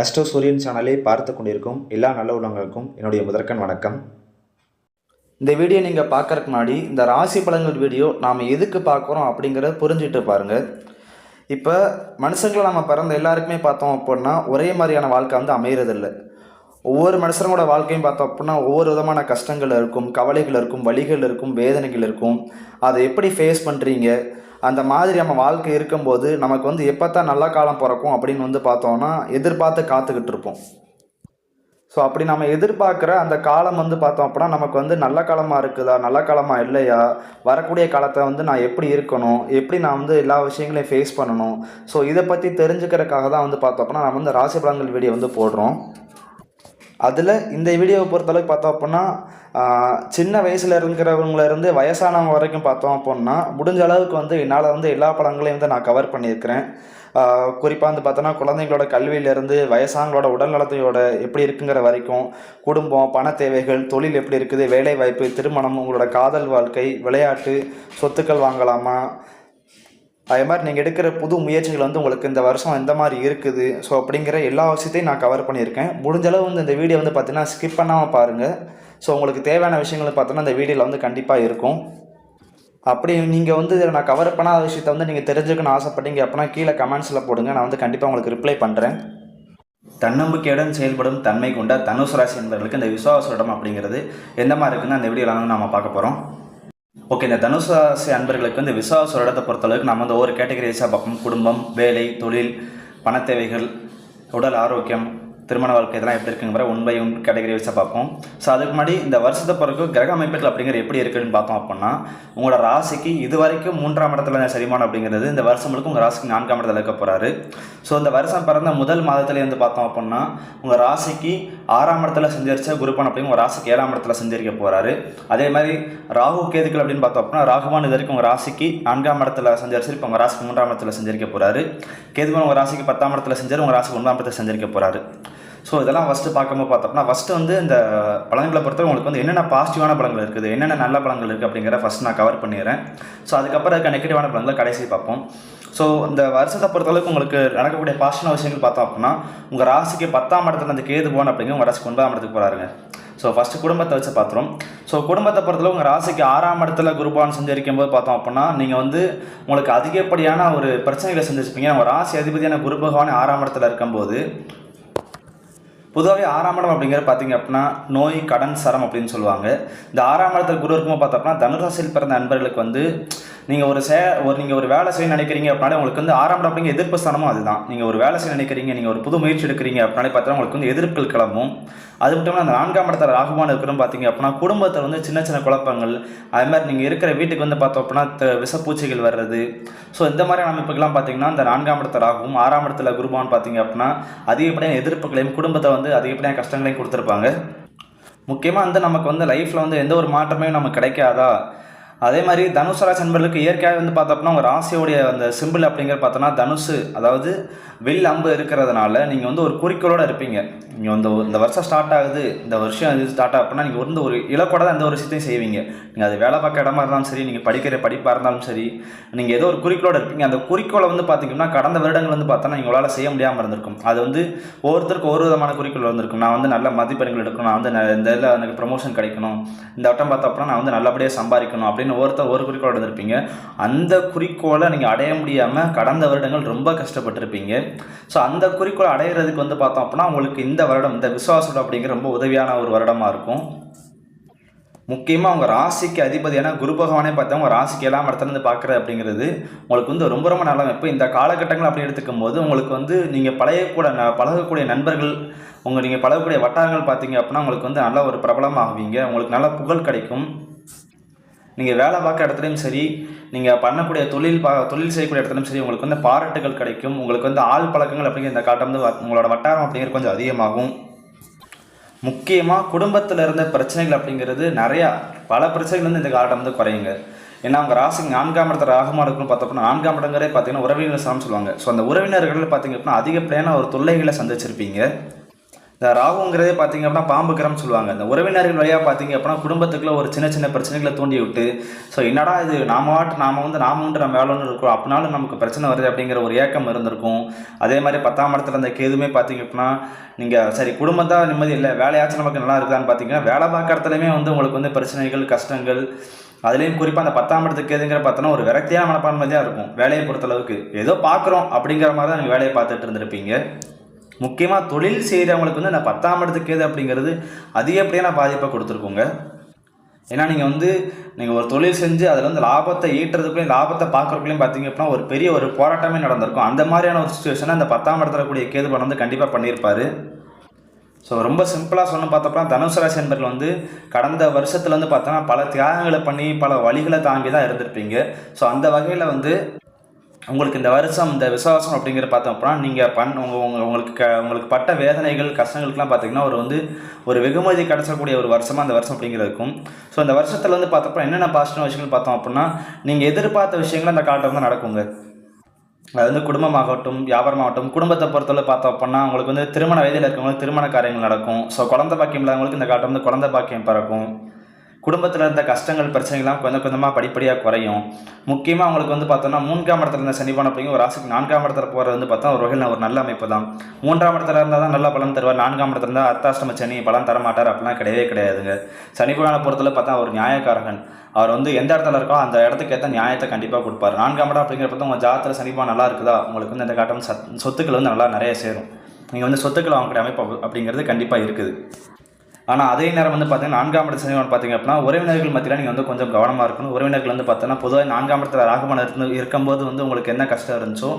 Astro சூரியன் சேனலை பார்த்து கொண்டிருக்கும் எல்லா நல்ல உள்ளவங்களுக்கும் என்னுடைய முதற்கண் வணக்கம். இந்த வீடியோ நீங்கள் பார்க்கறதுக்கு முன்னாடி இந்த ராசி பலன்கள் வீடியோ நாம் எதுக்கு பார்க்குறோம் அப்படிங்கிறத புரிஞ்சுட்டு பாருங்கள் இப்போ மனுஷங்களை நம்ம பிறந்த எல்லாருக்குமே பார்த்தோம் அப்படின்னா ஒரே மாதிரியான வாழ்க்கை வந்து அமையறதில்லை. ஒவ்வொரு மனுஷனோட வாழ்க்கையும் பார்த்தோம் அப்படின்னா ஒவ்வொரு விதமான கஷ்டங்கள் இருக்கும் கவலைகள் இருக்கும் வலிகள் இருக்கும் வேதனைகள் இருக்கும். அதை எப்படி ஃபேஸ் பண்ணுறீங்க அந்த மாதிரி நம்ம வாழ்க்கை இருக்கும்போது நமக்கு வந்து எப்போ தான் நல்ல காலம் பிறக்கும் அப்படின்னு வந்து பார்த்தோம்னா எதிர்பார்த்து காத்துக்கிட்டு இருப்போம். ஸோ அப்படி நம்ம எதிர்பார்க்குற அந்த காலம் வந்து பார்த்தோம் அப்படின்னா நமக்கு வந்து நல்ல காலமாக இருக்குதா நல்ல காலமாக இல்லையா வரக்கூடிய காலத்தை வந்து நான் எப்படி இருக்கணும் எப்படி நான் வந்து எல்லா விஷயங்களையும் ஃபேஸ் பண்ணணும். ஸோ இதை பற்றி தெரிஞ்சுக்கிறதுக்காக தான் வந்து பார்த்தோம் அப்படின்னா நம்ம வந்து ராசி பலன்கள் வீடியோ வந்து போடுறோம். அதில் இந்த வீடியோவை பொறுத்தளவுக்கு பார்த்தோம் அப்படின்னா சின்ன வயசில் இருக்கிறவங்களேருந்து வயசானவங்க வரைக்கும் பார்த்தோம் அப்படின்னா முடிஞ்ச அளவுக்கு வந்து என்னால் வந்து எல்லா படங்களையும் வந்து நான் கவர் பண்ணியிருக்கிறேன். குறிப்பாக வந்து பார்த்தோன்னா குழந்தைங்களோட கல்வியிலேருந்து வயசானங்களோட உடல்நலத்தையோட எப்படி இருக்குங்கிற வரைக்கும் குடும்பம் பண தேவைகள் தொழில் எப்படி இருக்குது வேலை வாய்ப்பு திருமணம் உங்களோட காதல் வாழ்க்கை விளையாட்டு சொத்துக்கள் வாங்கலாமா அதே மாதிரி நீங்கள் எடுக்கிற புது முயற்சிகள் வந்து உங்களுக்கு இந்த வருஷம் எந்த மாதிரி இருக்குது? ஸோ அப்படிங்கிற எல்லா விஷயத்தையும் நான் கவர் பண்ணியிருக்கேன். முடிஞ்சளவு வந்து இந்த வீடியோ வந்து பார்த்தீங்கன்னா ஸ்கிப் பண்ணாமல் பாருங்கள் ஸோ உங்களுக்கு தேவையான விஷயங்கள் பார்த்தோன்னா இந்த வீடியோவில் வந்து கண்டிப்பாக இருக்கும். அப்படி நீங்கள் வந்து இதில் நான் கவர் பண்ணாத விஷயத்தை வந்து நீங்கள் தெரிஞ்சுக்கணும்னு ஆசைப்பட்டீங்க அப்படின்னா கீழே கமெண்ட்ஸில் போடுங்க. நான் வந்து கண்டிப்பாக உங்களுக்கு ரிப்ளை பண்ணுறேன் தன்னம்பிக்கையுடன் செயல்படும் தன்மை கொண்ட தனுசு ராசி என்பவர்களுக்கு இந்த விசுவாச இடம் அப்படிங்கிறது எந்த மாதிரி இருக்குன்னு அந்த வீடியோவில் நம்ம பார்க்க போகிறோம் ஓகே இந்த தனுசு ராசி அன்பர்களுக்கு வந்து விசுவாச வருடத்தை பொறுத்தளவுக்கு நம்ம வந்து ஒவ்வொரு கேட்டகரிஸாக பார்ப்போம். குடும்பம் வேலை தொழில் பணத்தேவைகள் உடல் ஆரோக்கியம் திருமண வாழ்க்கை இதெல்லாம் எப்படி இருக்குங்கிற ஒன் பை ஒன் கேட்டகரி வச்சு பார்ப்போம். ஸோ அதுக்கு முன்னாடி இந்த வருஷத்தை பிறகு கிரக அமைப்புகள் அப்படிங்கிற எப்படி இருக்குன்னு பார்த்தோம் அப்படின்னா உங்களோட ராசிக்கு இது வரைக்கும் மூன்றாம் இடத்துல செரிமானம் சரிமானம் அப்படிங்கிறது இந்த வருஷம் முழுக்க உங்கள் ராசிக்கு நான்காம் இடத்துல இருக்க போகிறாரு ஸோ இந்த வருஷம் பிறந்த முதல் மாதத்துலேருந்து பார்த்தோம் அப்படின்னா உங்கள் ராசிக்கு ஆறாம் இடத்துல செஞ்சரிச்ச குருப்பான் அப்படின்னு உங்கள் ராசிக்கு ஏழாம் இடத்துல செஞ்சரிக்க போகிறாரு அதே மாதிரி ராகு கேதுக்கள் அப்படின்னு பார்த்தோம் அப்படின்னா ராகுவான் இது வரைக்கும் உங்கள் ராசிக்கு நான்காம் இடத்துல செஞ்சரிச்சு இப்போ உங்கள் ராசிக்கு மூன்றாம் இடத்துல செஞ்சரிக்க போகிறாரு கேதுவான் உங்கள் ராசிக்கு பத்தாம் இடத்துல செஞ்சார் உங்கள் ராசிக்கு ஒன்றாம் இடத்துல செஞ்சரிக்க போகிறாரு ஸோ இதெல்லாம் ஃபஸ்ட்டு பார்க்கும்போது பார்த்தோம்னா ஃபஸ்ட்டு வந்து இந்த பழங்களை பொறுத்தவரை உங்களுக்கு வந்து என்னென்ன பாசிட்டிவான பழங்கள் இருக்குது என்னென்ன நல்ல பழங்கள் இருக்குது அப்படிங்கிற ஃபஸ்ட் நான் கவர் பண்ணிடுறேன். ஸோ அதுக்கப்புறம் இருக்க நெகட்டிவான பழங்களை கடைசி பார்ப்போம். ஸோ இந்த வருஷத்தை பொறுத்தளவுக்கு உங்களுக்கு நடக்கக்கூடிய பாசிட்டிவான விஷயங்கள் பார்த்தோம் அப்படின்னா உங்கள் ராசிக்கு பத்தாம் இடத்துல அந்த கேது போன அப்படிங்கிற உங்கள் ராசிக்கு ஒன்பதாம் இடத்துக்கு போகிறாருங்க ஸோ ஃபஸ்ட்டு குடும்பத்தை வச்சு பார்த்துரும். ஸோ குடும்பத்தை பொறுத்தளவு உங்கள் ராசிக்கு ஆறாம் இடத்துல குருபான் சஞ்சரிக்கும் போது பார்த்தோம் அப்படின்னா நீங்கள் வந்து உங்களுக்கு அதிகப்படியான ஒரு பிரச்சனைகளை சந்திச்சிருப்பீங்க. உங்கள் ராசி அதிபதியான குரு பகவான் ஆறாம் இடத்துல இருக்கும்போது பொதுவாகவே ஆறாம் இடம் அப்படிங்கிற பார்த்திங்க அப்படின்னா நோய் கடன் சரம் அப்படின்னு சொல்லுவாங்க. இந்த ஆறாம் இடத்துல குரு இருக்கும்போது பார்த்தோம்னா தனுராசியில் பிறந்த நண்பர்களுக்கு வந்து நீங்கள் ஒரு சே ஒரு நீங்கள் ஒரு வேலை செய்ய நினைக்கிறீங்க அப்படின்னாலே உங்களுக்கு வந்து ஆறாம் அப்படிங்க எதிர்ப்பு ஸ்தானமும் அதுதான். நீங்கள் ஒரு வேலை செய்ய நினைக்கிறீங்க நீங்கள் ஒரு புது முயற்சி எடுக்கிறீங்க அப்படின்னாலே பார்த்தா உங்களுக்கு வந்து எதிர்ப்புகள் கிளம்பும். அது மட்டும் இல்லாமல் அந்த நான்காம் இடத்துல ராகுமான இருக்கிறோம் பார்த்தீங்க அப்படின்னா குடும்பத்தில் வந்து சின்ன சின்ன குழப்பங்கள். அது மாதிரி நீங்கள் இருக்கிற வீட்டுக்கு வந்து பார்த்தோம் அப்படின்னா த- விஷப்பூச்சிகள் வர்றது. ஸோ இந்த மாதிரியான அமைப்புகள்லாம் பார்த்தீங்கன்னா இந்த நான்காம் இடத்துல ராகுவும் ஆறாம் இடத்துல குருபான் பார்த்தீங்க அப்படின்னா அதிகப்படியான எதிர்ப்புகளையும் குடும்பத்தை வந்து அதிகப்படியான கஷ்டங்களையும் கொடுத்துருப்பாங்க. முக்கியமாக வந்து நமக்கு வந்து லைஃப்பில் வந்து எந்த ஒரு மாற்றமே நமக்கு கிடைக்காதா? அதே மாதிரி தனுசு ராசி நண்பர்களுக்கு இயற்கையாக வந்து பார்த்தோம்னா உங்கள் ராசியோடைய அந்த சிம்பிள் அப்படிங்கிற பார்த்தோன்னா தனுசு அதாவது வில் அம்பு இருக்கிறதுனால நீங்கள் வந்து ஒரு குறிக்கோளோடு இருப்பீங்க. நீங்கள் வந்து இந்த வருஷம் ஸ்டார்ட் ஆகுது இந்த வருஷம் இது ஸ்டார்ட் ஆகுது நீங்கள் வந்து ஒரு இலக்கோட தான் எந்த ஒரு விஷயத்தையும் செய்வீங்க. நீங்கள் அது வேலை பார்க்க இடமா இருந்தாலும் சரி நீங்கள் படிக்கிற படிப்பாக இருந்தாலும் சரி நீங்கள் ஏதோ ஒரு குறிக்கோளோட இருப்பீங்க. அந்த குறிக்கோளை வந்து பார்த்தீங்கன்னா கடந்த வருடங்கள் வந்து பார்த்தோன்னா உங்களால் செய்ய முடியாமல் இருந்திருக்கும். அது வந்து ஒவ்வொருத்தருக்கும் ஒரு விதமான குறிக்கோள் வந்திருக்கும். நான் வந்து நல்ல மதிப்பெண்கள் எடுக்கணும் நான் வந்து இந்த இதில் எனக்கு ப்ரமோஷன் கிடைக்கணும். இந்த வட்டம் பார்த்தோம் நான் வந்து நல்லபடியாக சம்பாதிக்கணும் அப்படின்னு ஒருத்தர் ஒரு குறிக்கோளோட இருந்திருப்பீங்க அந்த குறிக்கோளை நீங்கள் அடைய முடியாமல் கடந்த வருடங்கள் ரொம்ப கஷ்டப்பட்டிருப்பீங்க. ஸோ அந்த குறிக்கோளை அடையிறதுக்கு வந்து பார்த்தோம் அப்படின்னா உங்களுக்கு இந்த வருடம் இந்த விசுவாசம் அப்படிங்கிற ரொம்ப உதவியான ஒரு வருடமாக இருக்கும். முக்கியமாக உங்கள் ராசிக்கு அதிபதியான குரு பகவானே பார்த்தா உங்கள் ராசிக்கு எல்லாம் இடத்துலேருந்து பார்க்குற அப்படிங்கிறது உங்களுக்கு வந்து ரொம்ப ரொம்ப நல்ல இப்போ இந்த காலகட்டங்கள் அப்படி எடுத்துக்கும் போது உங்களுக்கு வந்து நீங்கள் பழையக்கூட ந- பழகக்கூடிய நண்பர்கள் உங்கள் நீங்கள் பழகக்கூடிய வட்டாரங்கள் பார்த்தீங்க அப்படின்னா உங்களுக்கு வந்து நல்ல ஒரு பிரபலமாகுவீங்க. உங்களுக்கு நல்ல புகழ் கிடைக்கும். நீங்கள் வேலை பார்க்குற இடத்துலையும் சரி நீங்கள் பண்ணக்கூடிய தொழில் பா தொழில் செய்யக்கூடிய இடத்துலையும் சரி உங்களுக்கு வந்து பாராட்டுகள் கிடைக்கும். உங்களுக்கு வந்து ஆள் பழக்கங்கள் அப்படிங்கிற இந்த காட்டம் வந்து வ- உங்களோட வட்டாரம் அப்படிங்கிறது கொஞ்சம் அதிகமாகும். முக்கியமாக குடும்பத்தில் இருந்த பிரச்சனைகள் அப்படிங்கிறது நிறையா பல பிரச்சனைகள் வந்து இந்த காலம் வந்து குறையுங்க. ஏன்னா அவங்க ராசிக்கு நான்காம் இடத்துல ராகமாக இருக்குன்னு பார்த்தோம்னா நான்காம் இடங்கிறே பார்த்தீங்கன்னா உறவினர் சாரம் சொல்லுவாங்க. ஸோ அந்த உறவினர்கள் பார்த்தீங்க அப்படின்னா அதிகப்படியான ஒரு தொல்லைகளை சந்திச்சிருப்பீங்க. இந்த ராகுங்கிறதே பார்த்தீங்க அப்படின்னா பாம்பு சொல்லுவாங்க. இந்த உறவினர்கள் வழியாக பார்த்தீங்க அப்படின்னா குடும்பத்துக்குள்ள ஒரு சின்ன சின்ன பிரச்சனைகளை தூண்டி விட்டு ஸோ என்னடா இது நாம வாட்டு நாம வந்து நாம உண்டு நம்ம வேலைன்னு இருக்கோம். அப்படின்னாலும் நமக்கு பிரச்சனை வருது அப்படிங்கிற ஒரு ஏக்கம் இருந்திருக்கும். அதே மாதிரி பத்தாம் இடத்துல அந்த கேதுமே பார்த்தீங்க அப்படின்னா நீங்கள் சரி குடும்பம் தான் நிம்மதி இல்லை வேலையாச்சும் நமக்கு நல்லா இருக்குதான்னு பார்த்தீங்கன்னா வேலை பார்க்குறதுலையுமே வந்து உங்களுக்கு வந்து பிரச்சனைகள் கஷ்டங்கள் அதுலேயும் குறிப்பாக அந்த பத்தாம் இடத்துக்கு எதுங்கிற பார்த்தோன்னா ஒரு விரக்தியான மனப்பான்மை தான் இருக்கும். வேலையை பொறுத்தளவுக்கு ஏதோ பார்க்குறோம் அப்படிங்கிற மாதிரி தான் நீங்கள் வேலையை பார்த்துட்டு இருந்திருப்பீங்க. முக்கியமாக தொழில் செய்கிறவங்களுக்கு வந்து அந்த பத்தாம் இடத்துக்கு எது அப்படிங்கிறது அதிகப்படியான பாதிப்பை கொடுத்துருக்குங்க. ஏன்னா நீங்கள் வந்து நீங்கள் ஒரு தொழில் செஞ்சு அதில் வந்து லாபத்தை ஈட்டுறதுக்குள்ளேயும் லாபத்தை பார்க்குறதுக்குள்ளேயும் பார்த்தீங்க அப்படின்னா ஒரு பெரிய ஒரு போராட்டமே நடந்திருக்கும். அந்த மாதிரியான ஒரு சுச்சுவேஷனை அந்த பத்தாம் இடத்துல கூடிய கேது படம் வந்து கண்டிப்பாக பண்ணியிருப்பாரு. ஸோ ரொம்ப சிம்பிளாக சொன்ன பார்த்தப்பனா தனுசு ராசி என்பர்கள் வந்து கடந்த வருஷத்தில் வந்து பார்த்தோன்னா பல தியாகங்களை பண்ணி பல வழிகளை தாங்கி தான் இருந்திருப்பீங்க. ஸோ அந்த வகையில் வந்து உங்களுக்கு இந்த வருஷம் இந்த விசுவாசம் அப்படிங்கிற பார்த்தோம் அப்படின்னா நீங்கள் பண் உங்கள் உங்கள் உங்களுக்கு க உங்களுக்கு பட்ட வேதனைகள் கஷ்டங்களுக்குலாம் பார்த்தீங்கன்னா ஒரு வந்து ஒரு வெகுமதி கிடச்சக்கூடிய ஒரு வருஷமாக அந்த வருஷம் அப்படிங்கிறது இருக்கும். ஸோ அந்த வருஷத்தில் வந்து பார்த்தப்ப என்னென்ன பாசிட்டிவ் விஷயங்கள் பார்த்தோம் அப்படின்னா நீங்கள் எதிர்பார்த்த விஷயங்கள் அந்த காலத்தில் வந்து நடக்குங்க. அது வந்து குடும்பமாகட்டும் வியாபாரமாகட்டும் குடும்பத்தை பொறுத்தவரை பார்த்தோம் அப்படின்னா உங்களுக்கு வந்து திருமண வயதில் இருக்கவங்களுக்கு திருமண காரியங்கள் நடக்கும். ஸோ குழந்தை பாக்கியம் இல்லாதவங்களுக்கு இந்த காலத்தில் வந்து குழந்தை பாக்கியம் பிறக்கும். குடும்பத்தில் இருந்த கஷ்டங்கள் பிரச்சனைகள்லாம் கொஞ்சம் கொஞ்சமாக படிப்படியாக குறையும். முக்கியமாக அவங்களுக்கு வந்து பார்த்தோன்னா மூன்றாம் இடத்துல இருந்த சனிபான அப்படிங்கிற ஒரு ராசிக்கு நான்காம் இடத்துல போகிறது வந்து பார்த்தா ஒரு வகையில் ஒரு நல்ல அமைப்பு தான் மூன்றாம் இடத்துல இருந்தால் தான் நல்ல பலன் தருவார். நான்காம் இடத்துல இருந்தால் அர்த்தாஷ்டம சனி பலன் தர மாட்டார். அப்படிலாம் கிடையவே கிடையாதுங்க. சனிபுரான பொறுத்தல பார்த்தா ஒரு நியாயக்காரகன். அவர் வந்து எந்த இடத்துல இருக்கோ அந்த இடத்துக்கு ஏற்ற நியாயத்தை கண்டிப்பாக கொடுப்பார். நான்காம் இடம் அப்படிங்கிறப்ப உங்கள் ஜாத்திர சனிப்பா நல்லா இருக்குதா? உங்களுக்கு வந்து இந்த காட்டம் சத் சொத்துக்கள் வந்து நல்லா நிறைய சேரும். நீங்கள் வந்து சொத்துக்கள் வாங்கக்கூடிய அமைப்பு அப்படிங்கிறது கண்டிப்பாக இருக்குது. ஆனால் அதே நேரம் வந்து பார்த்தீங்கன்னா நான்காம் இடத்து சனிவன் பார்த்தீங்க அப்படின்னா உறவினர்கள் மத்தியில் நீங்கள் வந்து கொஞ்சம் கவனமாக இருக்கணும். உறவினர்கள் வந்து பார்த்தோன்னா பொதுவாக நான்காம் இடத்துல ராகமான இருந்து இருக்கும்போது வந்து உங்களுக்கு என்ன கஷ்டம் இருந்துச்சோ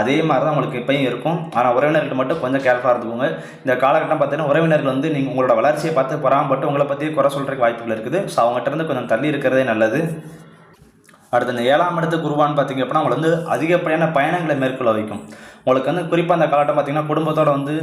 அதே மாதிரி தான் உங்களுக்கு இப்பயும் இருக்கும். ஆனால் உறவினர்கள் மட்டும் கொஞ்சம் கேர்ஃபுல்லாக இருந்துக்கோங்க. இந்த காலகட்டம் பார்த்தீங்கன்னா உறவினர்கள் வந்து நீங்கள் உங்களோட வளர்ச்சியை பார்த்து பொறாமப்பட்டு உங்களை பற்றி குறை சொல்கிறதுக்கு வாய்ப்புகள் இருக்குது. ஸோ அவங்ககிட்ட இருந்து கொஞ்சம் தள்ளி இருக்கிறதே நல்லது. அடுத்து இந்த ஏழாம் இடத்து உருவான்னு பார்த்தீங்க அப்படின்னா உங்களை வந்து அதிகப்படியான பயணங்களை மேற்கொள்ள வைக்கும். உங்களுக்கு வந்து குறிப்பாக அந்த காலகட்டம் பார்த்திங்கன்னா குடும்பத்தோடு வந்து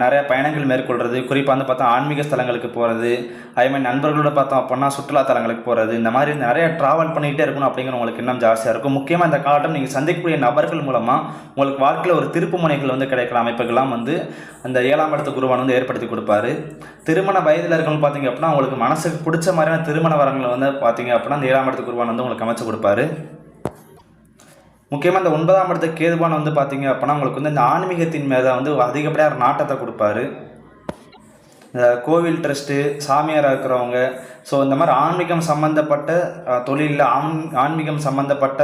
நிறைய பயணங்கள் மேற்கொள்கிறது குறிப்பாக வந்து பார்த்தா ஆன்மீக ஸ்தலங்களுக்கு போகிறது அதேமாதிரி நண்பர்களோட பார்த்தோம் அப்படின்னா சுற்றுலா தலங்களுக்கு போகிறது இந்த மாதிரி நிறைய ட்ராவல் பண்ணிகிட்டே இருக்கணும் அப்படிங்கிற உங்களுக்கு இன்னும் ஜாஸ்தியாக இருக்கும். முக்கியமாக இந்த காலகட்டம் நீங்கள் சந்திக்கக்கூடிய நபர்கள் மூலமாக உங்களுக்கு வாழ்க்கையில் ஒரு திருப்பு முனைகள் வந்து கிடைக்கிற அமைப்புகள்லாம் வந்து அந்த ஏழாம் இடத்து குருவான் வந்து ஏற்படுத்தி கொடுப்பாரு. திருமண வயதில் இருக்கவங்க பார்த்தீங்க அப்படின்னா உங்களுக்கு மனசுக்கு பிடிச்ச மாதிரியான திருமண வரங்களை வந்து பார்த்தீங்க அப்படின்னா அந்த ஏழாம் இடத்து குருவான் வந்து உங்களுக்கு அமைச்சு கொடுப்பாரு. முக்கியமாக இந்த ஒன்பதாம் இடத்த கேதுபான் வந்து பார்த்தீங்க அப்படின்னா உங்களுக்கு வந்து இந்த ஆன்மீகத்தின் மேலே வந்து அதிகப்படியாக நாட்டத்தை கொடுப்பாரு. இந்த கோவில் ட்ரஸ்ட்டு சாமியாராக இருக்கிறவங்க ஸோ இந்த மாதிரி ஆன்மீகம் சம்மந்தப்பட்ட தொழிலில் ஆன் ஆன்மீகம் சம்மந்தப்பட்ட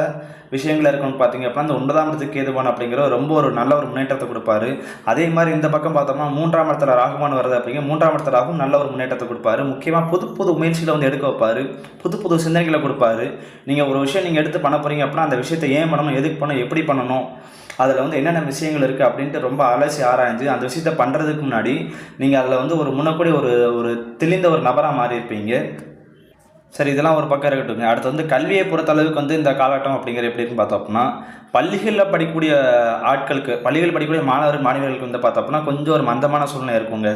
விஷயங்கள் இருக்கணும்னு பார்த்தீங்க அப்படின்னா அந்த ஒன்பதாம் இடத்துக்கு கேதுபான் அப்படிங்கிற ரொம்ப ஒரு நல்ல ஒரு முன்னேற்றத்தை கொடுப்பாரு. அதே மாதிரி இந்த பக்கம் பார்த்தோம்னா மூன்றாம் இடத்துல ராகுமான் வருது அப்படிங்க மூன்றாம் இடத்துல ராகும் நல்ல ஒரு முன்னேற்றத்தை கொடுப்பாரு. முக்கியமாக புது புது முயற்சிகளை வந்து எடுக்க வைப்பார். புது புது சிந்தனைகளை கொடுப்பாரு. நீங்கள் ஒரு விஷயம் நீங்கள் எடுத்து பண்ண போகிறீங்க அப்படின்னா அந்த விஷயத்தை ஏன் பண்ணணும் எதுக்கு பண்ணணும் எப்படி பண்ணணும் அதில் வந்து என்னென்ன விஷயங்கள் இருக்குது அப்படின்ட்டு ரொம்ப அலசி ஆராய்ஞ்சு அந்த விஷயத்த பண்ணுறதுக்கு முன்னாடி நீங்கள் அதில் வந்து ஒரு முன்னக்கூடிய ஒரு ஒரு தெளிந்த ஒரு நபராக மாறி இருப்பீங்க. சரி இதெல்லாம் ஒரு பக்கம் இருக்கட்டுங்க அடுத்து வந்து கல்வியை பொறுத்த அளவுக்கு வந்து இந்த காலகட்டம் அப்படிங்கிற எப்படி இருக்குன்னு பார்த்தோம் அப்படின்னா பள்ளிகளில் படிக்கக்கூடிய ஆட்களுக்கு பள்ளிகள் படிக்கக்கூடிய மாணவர் மாணவிகளுக்கு வந்து பார்த்தோம் அப்படின்னா கொஞ்சம் ஒரு மந்தமான சூழ்நிலை இருக்குங்க.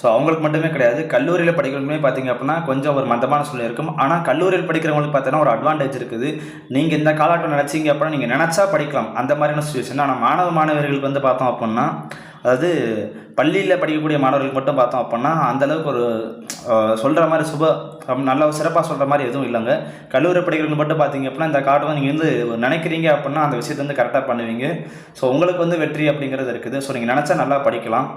ஸோ அவங்களுக்கு மட்டுமே கிடையாது. கல்லூரியில் படிக்கிறவங்களுமே பார்த்தீங்க அப்படின்னா கொஞ்சம் ஒரு மந்தமான சூழ்நிலை இருக்கும். ஆனால் கல்லூரியில் படிக்கிறவங்களுக்கு பார்த்தீங்கன்னா ஒரு அட்வான்டேஜ் இருக்குது. நீங்கள் இந்த காலகட்டம் நினச்சிங்க அப்படின்னா நீங்கள் நினச்சா படிக்கலாம். அந்த மாதிரியான சுச்சுவேஷன் ஆனால் மாணவ மாணவர்களுக்கு வந்து பார்த்தோம் அப்படின்னா அதாவது பள்ளியில் படிக்கக்கூடிய மாணவர்களுக்கு மட்டும் பார்த்தோம் அப்படின்னா அந்தளவுக்கு ஒரு சொல்கிற மாதிரி சுப நல்ல சிறப்பாக சொல்கிற மாதிரி எதுவும் இல்லைங்க. கல்லூரி படிக்கிறவங்க மட்டும் பார்த்தீங்க அப்படின்னா இந்த காட்டம் நீங்கள் வந்து நினைக்கிறீங்க அப்படின்னா அந்த விஷயத்தை வந்து கரெக்டாக பண்ணுவீங்க. ஸோ உங்களுக்கு வந்து வெற்றி அப்படிங்கிறது இருக்குது. ஸோ நீங்கள் நினச்சா நல்லா படிக்கலாம்.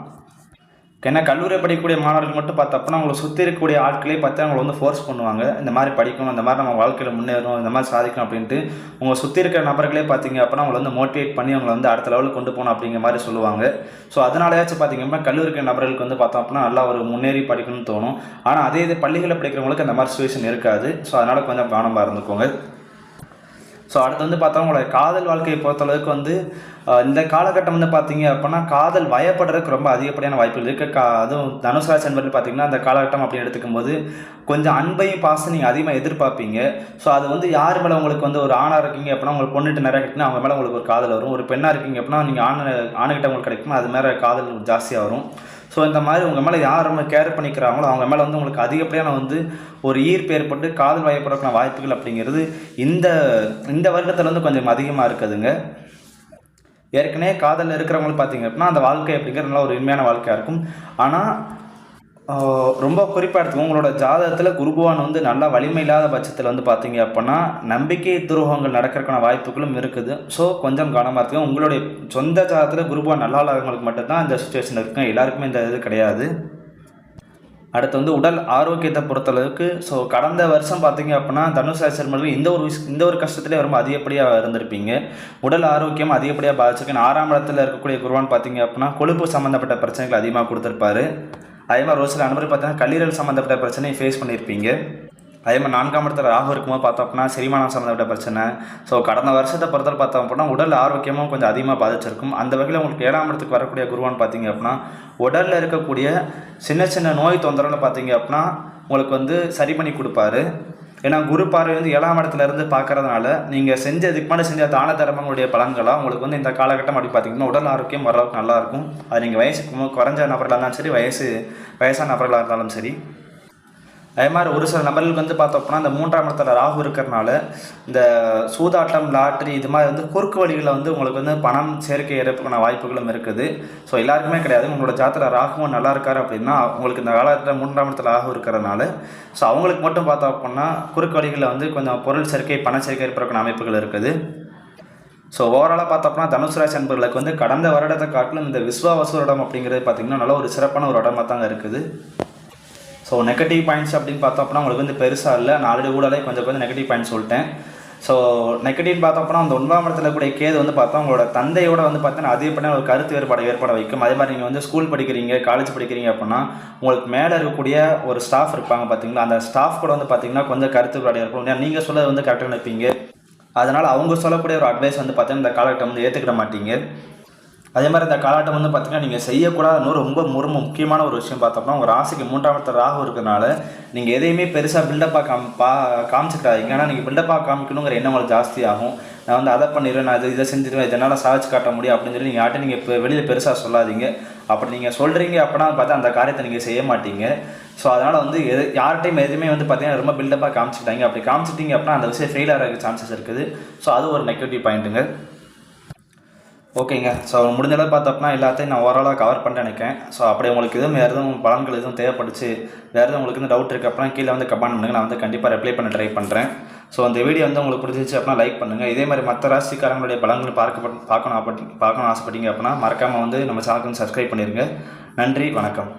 ஏன்னா கல்லூரியை படிக்கக்கூடிய மாணவர்கள் மட்டும் பார்த்தப்பனா அவங்களை சுற்றி இருக்கக்கூடிய ஆட்களே பார்த்து அவங்களை வந்து ஃபோர்ஸ் பண்ணுவாங்க. இந்த மாதிரி படிக்கணும் இந்த மாதிரி நம்ம வாழ்க்கையில் முன்னேறணும் இந்த மாதிரி சாதிக்கணும் அப்படின்ட்டு உங்களை சுற்றி இருக்கிற நபர்களே பார்த்தீங்க அப்படின்னா அவங்களை வந்து மோட்டிவேட் பண்ணி அவங்களை வந்து அடுத்த லெவலுக்கு கொண்டு போகணும் அப்படிங்கிற மாதிரி சொல்லுவாங்க. ஸோ அதனாலயாச்சும் பார்த்தீங்க அப்படின்னா கல்லூரி நபர்களுக்கு வந்து பார்த்தோம் அப்படின்னா நல்லா ஒரு முன்னேறி படிக்கணும்னு தோணும். ஆனால் அதே இது பள்ளிகளில் படிக்கிறவங்களுக்கு அந்த மாதிரி சுச்சுவேஷன் இருக்காது. ஸோ அதனால் கொஞ்சம் கவனமாக இருந்துக்கோங்க. ஸோ அடுத்து வந்து பார்த்தா உங்களோட காதல் வாழ்க்கையை பொறுத்தளவுக்கு வந்து இந்த காலகட்டம் வந்து பார்த்தீங்க அப்படின்னா காதல் வயப்படுறதுக்கு ரொம்ப அதிகப்படியான வாய்ப்புகள் இருக்குது கா அதுவும் தனுசராசி என்பது பார்த்தீங்கன்னா அந்த காலகட்டம் அப்படின்னு எடுத்துக்கும் போது கொஞ்சம் அன்பையும் பாசம் நீங்கள் அதிகமாக எதிர்பார்ப்பீங்க. ஸோ அது வந்து யார் மேலே உங்களுக்கு வந்து ஒரு ஆணாக இருக்கீங்க அப்படின்னா உங்களுக்கு பொண்ணுட்டு நிறைய கிடைக்குன்னா அவங்க மேலே உங்களுக்கு ஒரு காதல் வரும். ஒரு பெண்ணாக இருக்கீங்க அப்படின்னா நீங்கள் ஆண் ஆணுகிட்ட உங்களுக்கு கிடைக்குமா? அது மேலே காதல் ஜாஸ்தியாக வரும். ஸோ இந்த மாதிரி உங்கள் மேலே யார் ரொம்ப கேர் பண்ணிக்கிறாங்களோ அவங்க மேலே வந்து உங்களுக்கு அதிகப்படியான வந்து ஒரு ஈர்ப்பு ஏற்பட்டு காதல் வயப்படக்கான வாய்ப்புகள் அப்படிங்கிறது இந்த இந்த வருடத்தில் வந்து கொஞ்சம் அதிகமாக இருக்குதுங்க. ஏற்கனவே காதலில் இருக்கிறவங்களுக்கு பார்த்தீங்க அப்படின்னா அந்த வாழ்க்கை அப்படிங்கிறது நல்ல ஒரு இனிமையான வாழ்க்கையாக இருக்கும். ஆனால் ரொம்ப குறிப்பாக எடுத்துக்கோங்க உங்களோட ஜாதகத்தில் குருபவான் வந்து நல்லா வலிமை இல்லாத பட்சத்தில் வந்து பார்த்தீங்க அப்படின்னா நம்பிக்கை துரோகங்கள் நடக்கிறதுக்கான வாய்ப்புகளும் இருக்குது. ஸோ கொஞ்சம் கவனமாக இருக்குது உங்களுடைய சொந்த ஜாதகத்தில் குருபவான் நல்லா இல்லாதவங்களுக்கு மட்டும்தான் இந்த சுச்சுவேஷன் இருக்கும் எல்லாருக்குமே இந்த இது கிடையாது. அடுத்து வந்து உடல் ஆரோக்கியத்தை பொறுத்தளவுக்கு ஸோ கடந்த வருஷம் பார்த்தீங்க அப்படின்னா தனுஷ் ராசிரமர்கள் இந்த ஒரு இந்த ஒரு கஷ்டத்திலே ரொம்ப அதிகப்படியாக இருந்திருப்பீங்க. உடல் ஆரோக்கியம் அதிகப்படியாக பாதிச்சிருக்கு. ஆறாம் இடத்துல இருக்கக்கூடிய குருவான் பார்த்தீங்க அப்படின்னா கொழுப்பு சம்மந்தப்பட்ட பிரச்சனைகள் அதிகமாக கொடுத்துருப்பாரு. அதே மாதிரி ஒரு சில அனுபவம் பார்த்தீங்கன்னா கல்லீரல் சம்மந்தப்பட்ட பிரச்சனையை ஃபேஸ் பண்ணியிருப்பீங்க. அதே மாதிரி நான்காம் இடத்துல ராகு இருக்கும்போது பார்த்தோம் அப்படின்னா செரிமானம் சம்மந்தப்பட்ட பிரச்சனை. ஸோ கடந்த வருஷத்தை பொறுத்தவரை பார்த்தோம் அப்படின்னா உடல் ஆரோக்கியமும் கொஞ்சம் அதிகமாக பாதிச்சிருக்கும். அந்த வகையில் உங்களுக்கு ஏழாம் இடத்துக்கு வரக்கூடிய குருவான் பார்த்தீங்க அப்படின்னா உடலில் இருக்கக்கூடிய சின்ன சின்ன நோய் தொந்தரவுன்னு பார்த்தீங்க அப்படின்னா உங்களுக்கு வந்து சரி பண்ணி கொடுப்பாரு. ஏன்னா குரு பார்வை வந்து ஏழாம் இடத்துல இருந்து பார்க்கறதுனால நீங்கள் செஞ்ச இதுக்கு முன்னாடி செஞ்ச தான தர்மங்களுடைய பலன்களாக உங்களுக்கு வந்து இந்த காலகட்டம் அப்படி பார்த்தீங்கன்னா உடல் ஆரோக்கியம் ஓரளவுக்கு நல்லா இருக்கும். அது நீங்கள் வயசு குறைஞ்ச நபர்களாக இருந்தாலும் சரி வயசு வயசான நபர்களாக இருந்தாலும் சரி. அதே மாதிரி ஒரு சில நபர்களுக்கு வந்து பார்த்தோம்னா இந்த மூன்றாம் இடத்துல ராகு இருக்கிறனால இந்த சூதாட்டம் லாட்ரி இது மாதிரி வந்து குறுக்கு வழிகளில் வந்து உங்களுக்கு வந்து பணம் சேர்க்கை ஏற்படுக்கான வாய்ப்புகளும் இருக்குது. ஸோ எல்லாருக்குமே கிடையாது. உங்களோட ஜாத்திர ராகுவும் நல்லா இருக்காரு அப்படின்னா உங்களுக்கு இந்த காலத்தில் மூன்றாம் இடத்துல ராகு இருக்கிறதுனால ஸோ அவங்களுக்கு மட்டும் பார்த்தோம் அப்படின்னா குறுக்கு வழிகளில் வந்து கொஞ்சம் பொருள் சேர்க்கை பண சேர்க்கை ஏற்படுறக்கான அமைப்புகள் இருக்குது. ஸோ ஓவராலாக பார்த்தோம்னா தனுசு ராசி அன்பர்களுக்கு வந்து கடந்த வருடத்தை காட்டிலும் இந்த விஸ்வாவசு வருடம் அப்படிங்கிறது பார்த்தீங்கன்னா நல்ல ஒரு சிறப்பான ஒரு இடமா தாங்க இருக்குது. ஸோ நெகட்டிவ் பாயிண்ட்ஸ் அப்படின்னு பார்த்தோம் அப்படின்னா உங்களுக்கு வந்து பெருசாக இல்லை. நான் ஆல்ரெடி கூடலே கொஞ்சம் கொஞ்சம் நெகட்டிவ் பாயிண்ட்ஸ் சொல்லிட்டேன். ஸோ நெகட்டிவ் பார்த்தோம் அப்படின்னா அந்த ஒன்பதாம் இடத்துல கூட கேது வந்து பார்த்தா உங்களோட தந்தையோட வந்து பார்த்தீங்கன்னா அதிகப்படியான ஒரு கருத்து வேறுபாடு ஏற்பட வைக்கும். அதே மாதிரி நீங்கள் வந்து ஸ்கூல் படிக்கிறீங்க காலேஜ் படிக்கிறீங்க அப்படின்னா உங்களுக்கு மேலே இருக்கக்கூடிய ஒரு ஸ்டாஃப் இருப்பாங்க பார்த்தீங்களா? அந்த ஸ்டாஃப் கூட வந்து பார்த்தீங்கன்னா கொஞ்சம் கருத்து வேறுபாடு ஏற்படும். ஏன்னா நீங்கள் சொல்ல வந்து கரெக்டாக நினைப்பீங்க. அதனால் அவங்க சொல்லக்கூடிய ஒரு அட்வைஸ் வந்து பார்த்தீங்கன்னா இந்த காலகட்டம் வந்து ஏற்றுக்கிட மாட்டீங்க. அதே மாதிரி இந்த காலகட்டம் வந்து பார்த்தீங்கன்னா நீங்கள் செய்யக்கூடாதுன்னு ரொம்ப ரொம்ப முக்கியமான ஒரு விஷயம் பார்த்தோம்னா உங்கள் ராசிக்கு மூன்றாம் இடத்துல ராகு இருக்கிறனால நீங்கள் எதையுமே பெருசாக பில்டப்பாக காம் பா காமிச்சிக்காதீங்க. ஏன்னா நீங்கள் பில்டப்பாக காமிக்கணுங்கிற எண்ணம் உங்களுக்கு ஜாஸ்தி ஆகும். நான் வந்து அதை பண்ணிடுவேன் நான் இது இதை செஞ்சிருவேன் இதனால் சாதிச்சு காட்ட முடியும் அப்படின்னு சொல்லி நீங்கள் யார்ட்டும் நீங்கள் இப்போ வெளியில் பெருசாக சொல்லாதீங்க. அப்படி நீங்கள் சொல்கிறீங்க அப்படின்னா பார்த்தா அந்த காரியத்தை நீங்கள் செய்ய மாட்டீங்க. ஸோ அதனால் வந்து எது யார்கிட்டையும் எதுவுமே வந்து பார்த்தீங்கன்னா ரொம்ப பில்டப்பாக காமிச்சிட்டாங்க அப்படி காமிச்சிட்டிங்க அப்படின்னா அந்த விஷயம் ஃபெயில் ஆகிறதுக்கு சான்சஸ் இருக்குது. ஸோ அது ஒரு நெகட்டிவ் பாயிண்ட்டுங்க ஓகேங்க. ஸோ முடிஞ்ச அளவு பார்த்தோம்னா எல்லாத்தையும் நான் ஓவராலாக கவர் பண்ணி நினைக்கிறேன். ஸோ அப்படி உங்களுக்கு எதுவும் வேறு எதுவும் பலன்கள் எதுவும் தேவைப்படுச்சு வேறு எதுவும் உங்களுக்கு வந்து டவுட் இருக்குது அப்படின்னா கீழே வந்து கமெண்ட் பண்ணுங்கள் நான் வந்து கண்டிப்பாக ரிப்ளை பண்ண ட்ரை பண்ணுறேன் ஸோ அந்த வீடியோ வந்து உங்களுக்கு பிடிச்சிச்சு அப்படின்னா லைக் பண்ணுங்கள் இதே மாதிரி மற்ற ராசிக்காரங்களுடைய பலன்கள் பார்க்க பார்க்கணும் அப்படி பார்க்கணும் ஆசைப்பட்டீங்க அப்படின்னா மறக்காமல் வந்து நம்ம சேனலுக்கு வந்து சப்ஸ்கிரைப் பண்ணிடுங்க நன்றி வணக்கம்.